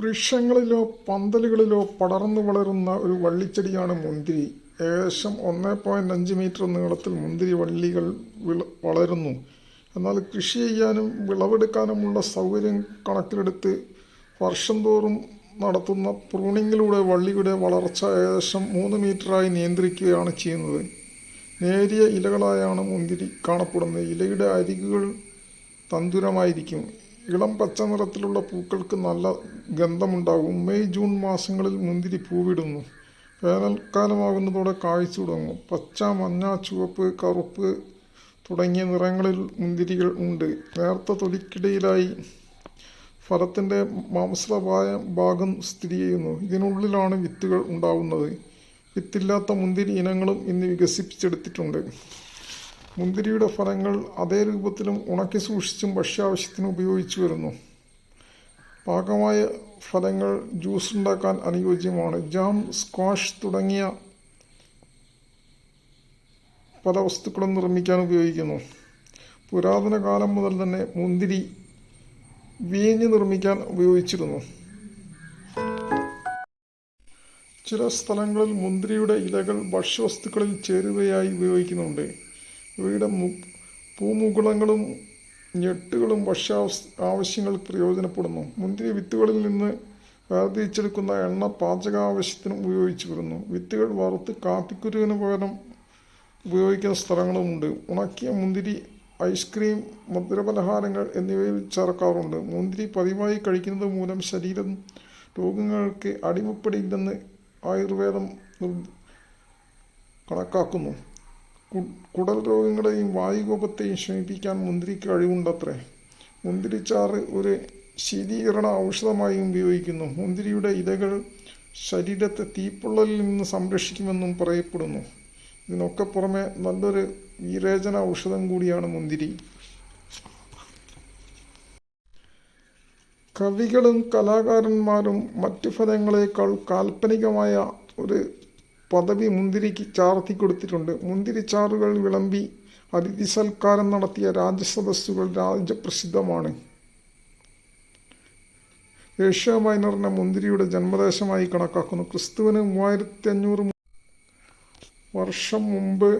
വൃക്ഷങ്ങളിലോ പന്തലുകളിലോ പടർന്നു വളരുന്ന ഒരു വള്ളിച്ചെടിയാണ് മുന്തിരി. ഏകദേശം ഒന്ന് പോയിന്റ് അഞ്ച് മീറ്റർ നീളത്തിൽ മുന്തിരി വള്ളികൾ വളരുന്നു. എന്നാൽ കൃഷി ചെയ്യാനും വിളവെടുക്കാനുമുള്ള സൗകര്യം കണക്കിലെടുത്ത് വർഷം തോറും നടത്തുന്ന പ്രൂണിങ്ങിലൂടെ വള്ളിയുടെ വളർച്ച ഏകദേശം മൂന്ന് മീറ്ററായി നിയന്ത്രിക്കുകയാണ് ചെയ്യുന്നത്. നേരിയ ഇലകളായാണ് മുന്തിരി കാണപ്പെടുന്നത്. ഇലയുടെ അരികുകൾ തന്തുരമായിരിക്കും. ഇളം പച്ച നിറത്തിലുള്ള പൂക്കൾക്ക് നല്ല ഗന്ധമുണ്ടാകും. മെയ് ജൂൺ മാസങ്ങളിൽ മുന്തിരി പൂവിടുന്നു. വേനൽക്കാലമാകുന്നതോടെ കായ്ച്ചു തുടങ്ങും. പച്ച മഞ്ഞ ചുവപ്പ് കറുപ്പ് തുടങ്ങിയ നിറങ്ങളിൽ മുന്തിരികൾ ഉണ്ട്. നേർത്ത തൊലിക്കിടയിലായി ഫലത്തിന്റെ മാംസളമായ ഭാഗം സ്ഥിതി ചെയ്യുന്നു. ഇതിനുള്ളിലാണ് വിത്തുകൾ ഉണ്ടാവുന്നത്. വിത്തില്ലാത്ത മുന്തിരി ഇനങ്ങളും ഇന്ന് വികസിപ്പിച്ചെടുത്തിട്ടുണ്ട്. മുന്തിരിയുടെ ഫലങ്ങൾ അതേ രൂപത്തിലും ഉണക്കി സൂക്ഷിച്ചും ഭക്ഷ്യാവശ്യത്തിന് ഉപയോഗിച്ചു വരുന്നു. പാകമായ ഫലങ്ങൾ ജ്യൂസ് ഉണ്ടാക്കാൻ അനുയോജ്യമാണ്. ജാം സ്ക്വാഷ് തുടങ്ങിയ പല വസ്തുക്കളും നിർമ്മിക്കാൻ ഉപയോഗിക്കുന്നു. പുരാതന കാലം മുതൽ തന്നെ മുന്തിരി വീഞ്ഞ് നിർമ്മിക്കാൻ ഉപയോഗിച്ചിരുന്നു. ചില സ്ഥലങ്ങളിൽ മുന്തിരിയുടെ ഇലകൾ ഭക്ഷ്യവസ്തുക്കളിൽ ചേരുവയായി ഉപയോഗിക്കുന്നുണ്ട്. ഇവയുടെ പൂമുകുളങ്ങളും ഞെട്ടുകളും ഭക്ഷ്യാവസ് ആവശ്യങ്ങൾക്ക് പ്രയോജനപ്പെടുന്നു. മുന്തിരി വിത്തുകളിൽ നിന്ന് വേർതിരിച്ചെടുക്കുന്ന എണ്ണ പാചകാവശ്യത്തിനും ഉപയോഗിച്ചു വരുന്നു. വിത്തുകൾ വറുത്ത് കാപ്പിക്കുരുവിന് പകരം ഉപയോഗിക്കുന്ന സ്ഥലങ്ങളുമുണ്ട് ഉണക്കിയ മുന്തിരി ഐസ്ക്രീം മധുരപലഹാരങ്ങൾ എന്നിവയിൽ ചേർക്കാറുണ്ട്. മുന്തിരി പതിവായി കഴിക്കുന്നത് മൂലം ശരീരം രോഗങ്ങൾക്ക് അടിമപ്പെടില്ലെന്ന് ആയുർവേദം കണക്കാക്കുന്നു. കുടൽ രോഗങ്ങളെയും വായുകോപത്തെയും ശമിപ്പിക്കാൻ മുന്തിരിക്ക് കഴിവുണ്ടത്രേ. മുന്തിരിച്ചാറ് ഒരു ശീതീകരണ ഔഷധമായും ഉപയോഗിക്കുന്നു. മുന്തിരിയുടെ ഇലകൾ ശരീരത്തെ തീപ്പൊള്ളലിൽ നിന്ന് സംരക്ഷിക്കുമെന്നും പറയപ്പെടുന്നു. ഇതിനൊക്കെ പുറമെ നല്ലൊരു വിരേചന ഔഷധം കൂടിയാണ് മുന്തിരി. കവികളും കലാകാരന്മാരും മറ്റു ഫലങ്ങളേക്കാൾ കാൽപ്പനികമായ ഒരു പദവി മുന്തിരിക്ക് ചാർത്തി കൊടുത്തിട്ടുണ്ട്. മുന്തിരിച്ചാറുകൾ വിളമ്പി അതിഥി സൽക്കാരം നടത്തിയ രാജസദസ്സുകൾ രാജ്യപ്രസിദ്ധമാണ് ഏഷ്യ മൈനറിനെ മുന്തിരിയുടെ ജന്മദേശമായി കണക്കാക്കുന്നു. ക്രിസ്തുവിന് മൂവായിരത്തി അഞ്ഞൂറ് വർഷം മുമ്പ്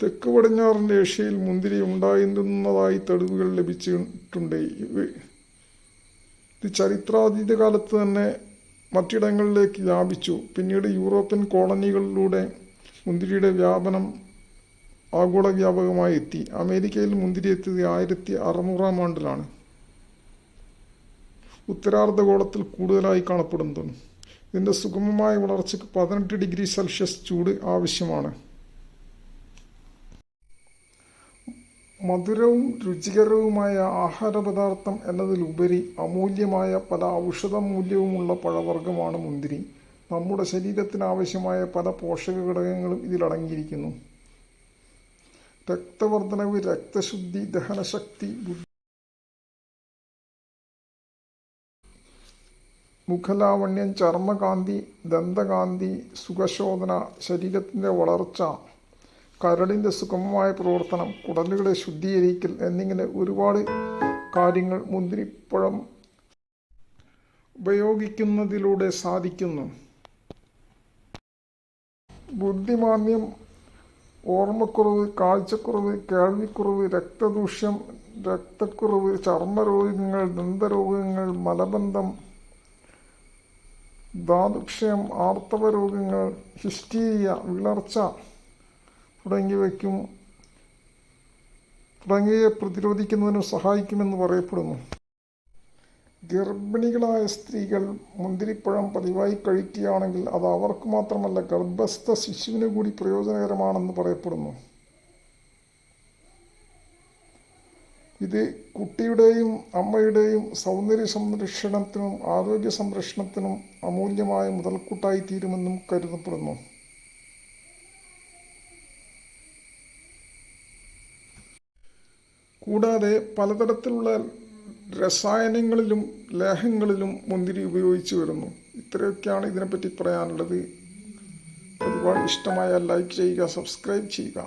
തെക്ക് പടിഞ്ഞാറൻ ഏഷ്യയിൽ മുന്തിരി ഉണ്ടായിരുന്നതായി തെളിവുകൾ ലഭിച്ചിട്ടുണ്ട്. ഇത് ചരിത്രാതീത കാലത്ത് തന്നെ മറ്റിടങ്ങളിലേക്ക് വ്യാപിച്ചു. പിന്നീട് യൂറോപ്യൻ കോളനികളിലൂടെ മുന്തിരിയുടെ വ്യാപനം ആഗോള വ്യാപകമായി എത്തി അമേരിക്കയിൽ മുന്തിരി എത്തിയത് ആയിരത്തി അറുന്നൂറാം ആണ്ടിലാണ്. ഉത്തരാർദ്ധഗോളത്തിൽ കൂടുതലായി കാണപ്പെടുന്നതും. ഇതിന്റെ സുഗമമായ വളർച്ചയ്ക്ക് പതിനെട്ട് ഡിഗ്രി സെൽഷ്യസ് ചൂട് ആവശ്യമാണ്. മധുരവും രുചികരവുമായ ആഹാരപദാർത്ഥം എന്നതിലുപരി അമൂല്യമായ പല ഔഷധ മൂല്യവുമുള്ള പഴവർഗമാണ് മുന്തിരി. നമ്മുടെ ശരീരത്തിന് ആവശ്യമായ പല പോഷക ഘടകങ്ങളും ഇതിലടങ്ങിയിരിക്കുന്നു. രക്തവർദ്ധനവ് രക്തശുദ്ധി ദഹനശക്തി മുഖലാവണ്യം ചർമ്മകാന്തി ദന്തകാന്തി സുഖശോധന ശരീരത്തിന്റെ വളർച്ച കരളിന്റെ സുഗമമായ പ്രവർത്തനം കുടലുകളെ ശുദ്ധീകരിക്കൽ എന്നിങ്ങനെ ഒരുപാട് കാര്യങ്ങൾ മുന്തിരിപ്പഴം ഉപയോഗിക്കുന്നതിലൂടെ സാധിക്കുന്നു. ബുദ്ധിമാന്യം ഓർമ്മക്കുറവ് കാഴ്ചക്കുറവ് കേൾവിക്കുറവ് രക്തദൂഷ്യം രക്തക്കുറവ് ചർമ്മരോഗങ്ങൾ ദന്തരോഗങ്ങൾ മലബന്ധം ധാതുക്ഷയം ആർത്തവ രോഗങ്ങൾ ഹിസ്റ്റീരിയ വിളർച്ച തുടങ്ങിയവയ്ക്കും തുടങ്ങിയവയെ പ്രതിരോധിക്കുന്നതിനും സഹായിക്കുമെന്ന് പറയപ്പെടുന്നു. ഗർഭിണികളായ സ്ത്രീകൾ മുന്തിരിപ്പഴം പതിവായി കഴിക്കുകയാണെങ്കിൽ അത് അവർക്ക് മാത്രമല്ല ഗർഭസ്ഥ ശിശുവിന് കൂടി പ്രയോജനകരമാണെന്ന് പറയപ്പെടുന്നു. ഇത് കുട്ടിയുടെയും അമ്മയുടെയും സൗന്ദര്യ സംരക്ഷണത്തിനും ആരോഗ്യ സംരക്ഷണത്തിനും അമൂല്യമായ മുതൽക്കൂട്ടായി തീരുമെന്നും കരുതപ്പെടുന്നു. കൂടാതെ പലതരത്തിലുള്ള രസായനങ്ങളിലും ലേഹങ്ങളിലും മുന്തിരി ഉപയോഗിച്ചു വരുന്നു. ഇത്രയൊക്കെയാണ് ഇതിനെപ്പറ്റി പറയാനുള്ളത്. ഒരുപാട് ഇഷ്ടമായാൽ ലൈക്ക് ചെയ്യുക സബ്സ്ക്രൈബ് ചെയ്യുക.